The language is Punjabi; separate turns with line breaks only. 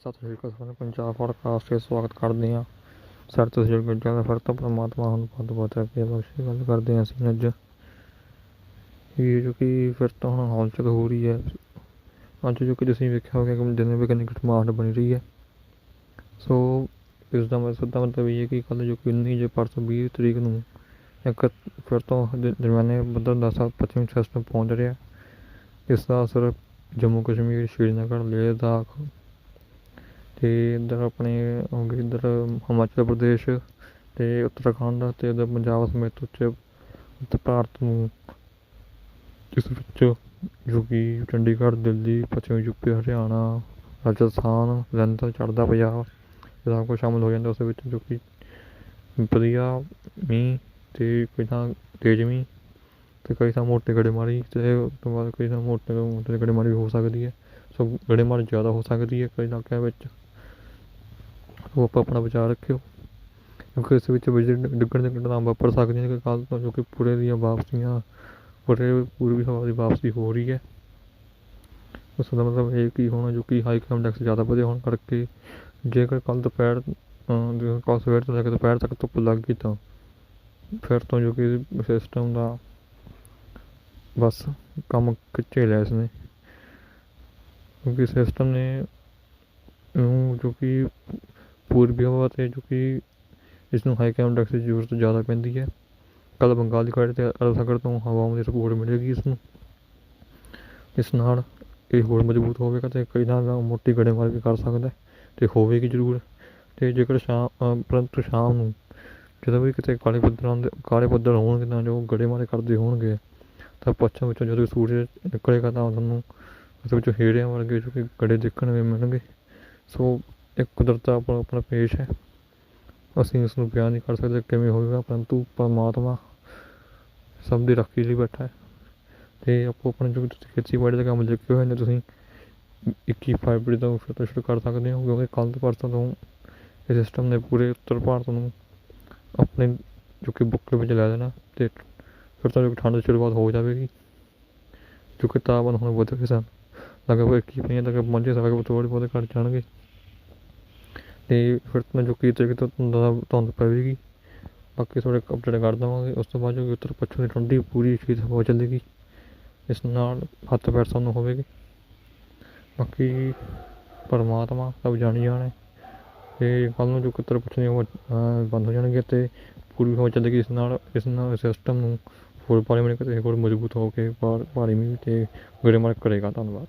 ਸਤਿ ਸ਼੍ਰੀ ਅਕਾਲ ਸਾਰੇ ਪੰਜਾਬ ਪੋਡਕਾਸਟ 'ਤੇ ਸਵਾਗਤ ਕਰਦੇ ਹਾਂ। ਸਰ ਤੁਸੀਂ ਜੁੜ ਗਏ ਤਾਂ ਫਿਰ ਤਾਂ ਪਰਮਾਤਮਾ ਨੂੰ ਬਹੁਤ ਬਹੁਤ ਅੱਗੇ ਬਖਸ਼ੇ ਗੱਲ ਕਰਦੇ ਹਾਂ ਅਸੀਂ ਅੱਜ। ਇਹ ਜੋ ਕਿ ਫਿਰ ਤੋਂ ਹੁਣ ਹੌਲਚਲ ਹੋ ਰਹੀ ਹੈ। ਅੱਜ ਜੋ ਕਿ ਤੁਸੀਂ ਵੇਖਿਆ ਹੋਵੇਗਾ ਕਿ ਦਿਨ ਵੀ ਕਿੰਨੀ ਘਟਮਾਹਟ ਬਣੀ ਰਹੀ ਹੈ। ਸੋ ਇਸ ਦਾ ਮਤਲਬ, ਸਿੱਧਾ ਮਤਲਬ ਇਹ ਹੈ ਕਿ ਕੱਲ੍ਹ ਜੋ ਕਿ 19 ਜੇ ਪਰਸੋਂ 20 ਤਰੀਕ ਨੂੰ ਇੱਕ ਫਿਰ ਤੋਂ ਦਰਮਿਆਨੇ ਬੱਦਲ ਦਾ ਸਾ ਪੱਛਮੀ ਸਿਸਟਮ ਪਹੁੰਚ ਰਿਹਾ। ਇਸ ਦਾ ਅਸਰ ਜੰਮੂ ਕਸ਼ਮੀਰ, ਸ਼੍ਰੀਨਗਰ, ਲੇਹ ਲਦਾਖ ਅਤੇ ਇੱਧਰ ਆਪਣੇ ਹੋ ਗਏ ਇੱਧਰ ਹਿਮਾਚਲ ਪ੍ਰਦੇਸ਼ ਅਤੇ ਉੱਤਰਾਖੰਡ ਅਤੇ ਇੱਧਰ ਪੰਜਾਬ ਸਮੇਤ ਉੱਚ ਉੱਤਰ ਭਾਰਤ ਨੂੰ ਜਿਸ ਵਿੱਚ ਜੋ ਕਿ ਚੰਡੀਗੜ੍ਹ, ਦਿੱਲੀ, ਪੱਛਮੀ ਯੂਪੀ, ਹਰਿਆਣਾ, ਰਾਜਸਥਾਨ ਜਲੰਧਰ ਚੜ੍ਹਦਾ ਪੰਜਾਬ ਇਹ ਸਭ ਕੁਛ ਸ਼ਾਮਿਲ ਹੋ ਜਾਂਦਾ ਉਸ ਵਿੱਚ ਜੋ ਕਿ ਵਧੀਆ, ਮੀਂਹ ਅਤੇ ਕਈ ਥਾਂ ਤੇਜ਼ ਮੀਂਹ ਅਤੇ ਕਈ ਥਾਂ ਮੋਟੇ ਗੜੇਮਾਰੀ ਅਤੇ ਉਸ ਤੋਂ ਬਾਅਦ ਕਈ ਥਾਂ ਮੋਟੇ ਤੋਂ ਮੋਟੇ ਗੜੇਮਾਰੀ ਹੋ ਸਕਦੀ ਹੈ। ਸੋ ਗੜੇਮਾਰੀ ਜ਼ਿਆਦਾ ਹੋ ਸਕਦੀ ਹੈ। ਕਈ ਇਲਾਕਿਆਂ ਵਿੱਚ ਉਹ ਆਪਾਂ ਆਪਣਾ ਬਚਾਅ ਰੱਖਿਓ। ਕਿਉਂਕਿ ਇਸ ਵਿੱਚ ਬਿਜਲੀ ਡਿੱਗਣ ਦੇ ਘਟਨਾਵਾਂ ਵਾਪਰ ਸਕਦੀਆਂ ਨੇ ਕਿ ਕੱਲ੍ਹ ਤੋਂ, ਜੋ ਕਿ ਪੂਰੇ ਦੀਆਂ ਵਾਪਸੀਆਂ, ਪੂਰੇ ਪੂਰਬੀ ਹਵਾ ਦੀ ਵਾਪਸੀ ਹੋ ਰਹੀ ਹੈ। ਉਸ ਦਾ ਮਤਲਬ ਇਹ ਕਿ ਹੁਣ ਜੋ ਕਿ ਹਾਈ ਇੰਡੈਕਸ ਜ਼ਿਆਦਾ ਵਧੇ ਹੋਣ ਕਰਕੇ ਜੇਕਰ ਕੱਲ੍ਹ ਦੁਪਹਿਰ, ਅਹ ਕੱਲ੍ਹ ਸਵੇਰ ਤੋਂ ਲੈ ਕੇ ਦੁਪਹਿਰ ਤੱਕ ਧੁੱਪ ਲੱਗ ਗਈ ਤਾਂ ਫਿਰ ਤੋਂ ਜੋ ਕਿ ਸਿਸਟਮ ਦਾ ਬਸ ਕੰਮ ਖਿੱਚੇ ਲਿਆ ਇਸਨੇ। ਕਿਉਂਕਿ ਸਿਸਟਮ ਨੇ ਨੂੰ ਜੋ ਕਿ ਪੂਰਬੀ ਹਵਾ ਤੇ, ਜੋ ਕਿ ਇਸ ਨੂੰ ਹਾਈ ਇੰਡੈਕਸ ਦੀ ਜ਼ਰੂਰਤ ਜ਼ਿਆਦਾ ਪੈਂਦੀ ਹੈ। ਕੱਲ੍ਹ ਬੰਗਾਲ ਦੀ ਖਾੜੀ ਤੇ ਅਰਬ ਸਾਗਰ ਤੋਂ ਹਵਾਵਾਂ ਦੀ ਸਪੋਰਟ ਮਿਲੇਗੀ ਇਸ ਨੂੰ ਇਸ ਨਾਲ ਇਹ ਹੋਰ ਮਜ਼ਬੂਤ ਹੋਵੇਗਾ ਅਤੇ ਕਈ ਨਾਲ ਮੋਟੀ ਗੜੇਮਾਰੀ ਵੀ ਕਰ ਸਕਦਾ ਅਤੇ ਹੋਵੇਗੀ ਜ਼ਰੂਰ। ਅਤੇ ਜੇਕਰ ਸ਼ਾਮ ਪਰੰਤੂ ਸ਼ਾਮ ਨੂੰ ਜਦੋਂ ਵੀ ਕਿਤੇ ਕਾਲੇ ਬੱਦਲ ਆਉਂਦੇ, ਕਾਲੇ ਬੱਦਲ ਹੋਣਗੇ ਤਾਂ ਜੋ ਗੜੇਮਾਰੀ ਕਰਦੇ ਹੋਣਗੇ, ਤਾਂ ਪੱਛਮ ਵਿੱਚੋਂ ਜਦੋਂ ਸੂਰਜ ਨਿਕਲੇਗਾ ਤਾਂ ਤੁਹਾਨੂੰ ਉਸ ਵਿੱਚੋਂ ਹੇੜਿਆਂ ਵਰਗੇ ਜੋ ਕਿ ਗੜੇ ਦੇਖਣ ਨੂੰ ਮਿਲਣਗੇ। ਸੋ ਇਹ ਕੁਦਰਤ ਦਾ ਆਪਣਾ ਆਪਣਾ ਪੇਸ਼ ਹੈ। ਅਸੀਂ ਇਸ ਨੂੰ ਬਿਆਨ ਨਹੀਂ ਕਰ ਸਕਦੇ ਕਿਵੇਂ ਹੋਵੇਗਾ ਪਰੰਤੂ ਪਰਮਾਤਮਾ ਸਭ ਦੀ ਰਾਖੀ ਲਈ ਬੈਠਾ ਹੈ। ਤੇ ਆਪੋ ਆਪਣੇ ਜੋ ਵੀ ਤੁਸੀਂ ਖੇਤੀਬਾੜੀ ਦਾ ਕੰਮ ਲੱਗੇ ਹੋਏ ਨੇ, ਤੁਸੀਂ 21 ਫਰਵਰੀ ਤੋਂ ਫਿਰ ਤੋਂ ਸ਼ੁਰੂ ਕਰ ਸਕਦੇ ਹੋ, ਕਿਉਂਕਿ ਕੱਲ੍ਹ ਤੋਂ ਪਰਸੋਂ ਤੋਂ ਇਹ ਸਿਸਟਮ ਨੇ ਪੂਰੇ ਉੱਤਰ ਭਾਰਤ ਨੂੰ ਆਪਣੇ ਜੋ ਕਿ ਬੁੱਕਲ ਵਿੱਚ ਲੈ ਦੇਣਾ ਤੇ ਫਿਰ ਤਾਂ ਜੋ ਠੰਡ ਦੀ ਸ਼ੁਰੂਆਤ ਹੋ ਜਾਵੇਗੀ, ਜੋ ਕਿ ਤਾਪਮਾਨ ਹੁਣ ਵਧ ਗਏ ਸਨ। ਲਗਭਗ ਇੱਕੀ ਪੰਜਾਹ ਤੱਕ ਪਹੁੰਚੇ ਸਨ ਥੋੜ੍ਹੇ ਬਹੁਤੇ ਘੱਟ ਜਾਣਗੇ। ਅਤੇ ਫਿਰ ਮੈਂ ਜੋ ਕਿ ਤਰੀਕ ਧੁੰਦ ਪਵੇਗੀ ਬਾਕੀ ਥੋੜ੍ਹੇ ਅਪਡੇਟ ਕਰ ਦੇਵਾਂਗੇ। ਉਸ ਤੋਂ ਬਾਅਦ ਜੋ ਕਿ ਉੱਤਰ ਪੱਛਮ ਦੀ ਠੰਡੀ ਪੂਰੀ ਸ਼ੀਤ ਹਵਾ ਚੱਲੇਗੀ ਇਸ ਨਾਲ ਹੱਥ ਪੈਰ ਸਾਨੂੰ ਹੋਵੇਗੀ। ਬਾਕੀ ਪਰਮਾਤਮਾ ਸਭ ਜਾਣੀ ਜਾਣੇ। ਤੇ ਕੱਲ੍ਹ ਨੂੰ ਜੋ ਕਿ ਉੱਤਰ ਪੱਛਮੀ ਹਵਾ ਬੰਦ ਹੋ ਜਾਣਗੇ ਤੇ ਪੂਰੀ ਹਵਾ ਚੱਲੇਗੀ ਇਸ ਨਾਲ ਇਸ ਨਾਲ ਸਿਸਟਮ ਨੂੰ ਹੋਰ ਭਾਰੀ ਮਣੀ ਕਿਤੇ ਹੋਰ ਮਜ਼ਬੂਤ ਹੋ ਕੇ ਭਾਰ- ਭਾਰੀ ਮੀਂਹ ਤੇ ਗੜੇਮਾਰੀ ਕਰੇਗਾ। ਧੰਨਵਾਦ।